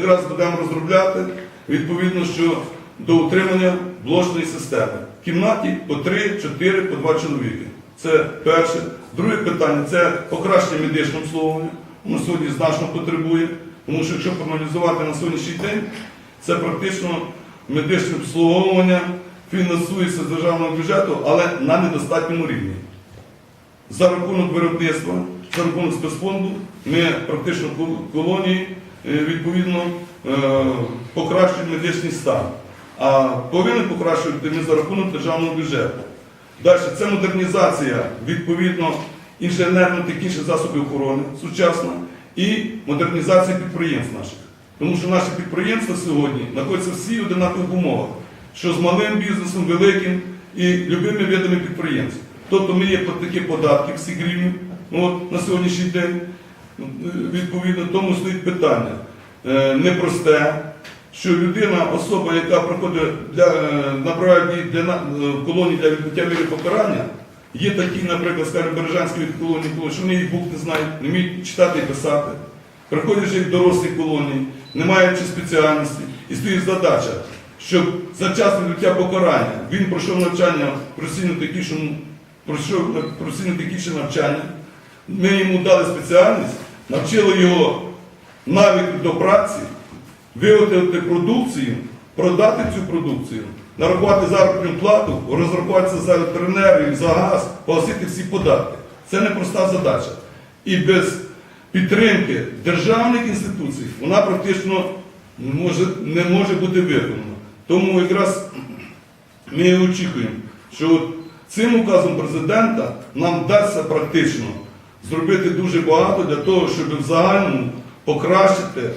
Якраз будемо розробляти відповідно, що до утримання блочної системи. В кімнаті по 3, 4, по 2 чоловіки. Це перше. Друге питання це покращення медичного обслуговування. Воно сьогодні значно потребує, тому що якщо проаналізувати на сьогоднішній день, це практично медичне обслуговування фінансується з державного бюджету, але на недостатньому рівні. За рахунок виробництва, за рахунок спецфонду, ми практично колонії е, відповідно е, покращуємо медичний стан. А повинні покращувати ми за рахунок державного бюджету. Далі це модернізація відповідно інженерно-технічних засобів охорони сучасна і модернізація підприємств наших. Тому що наші підприємства сьогодні знаходяться всі в одинакових умовах, що з малим бізнесом, великим і любими видами підприємств. Тобто ми є платники податків всіх рівнів ну, от, на сьогоднішній день. Е, Відповідно, тому стоїть питання е, непросте, що людина, особа, яка приходить для е, направляють для в колонії для відбуття міри покарання, є такі, наприклад, скажімо, Бережанської колонії, що вони їх букв не знають, не вміють читати і писати. Приходять вже в дорослі колонії, не маючи спеціальності, і стоїть задача, щоб за час відбуття покарання він пройшов навчання професійно-технічне навчання, ми йому дали спеціальність, навчили його навіть до праці, виготовити продукцію, продати цю продукцію, нарахувати заробітну плату, розрахуватися за електроенергію, за газ, погасити всі податки. Це непроста задача. І без підтримки державних інституцій вона практично може, не може бути виконана. Тому якраз ми очікуємо, що цим указом президента нам вдасться практично зробити дуже багато для того, щоб в загальному покращити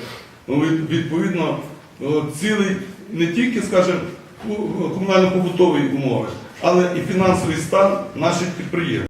ну, відповідно цілий не тільки, скажімо, комунально-побутові умови, але і фінансовий стан наших підприємств.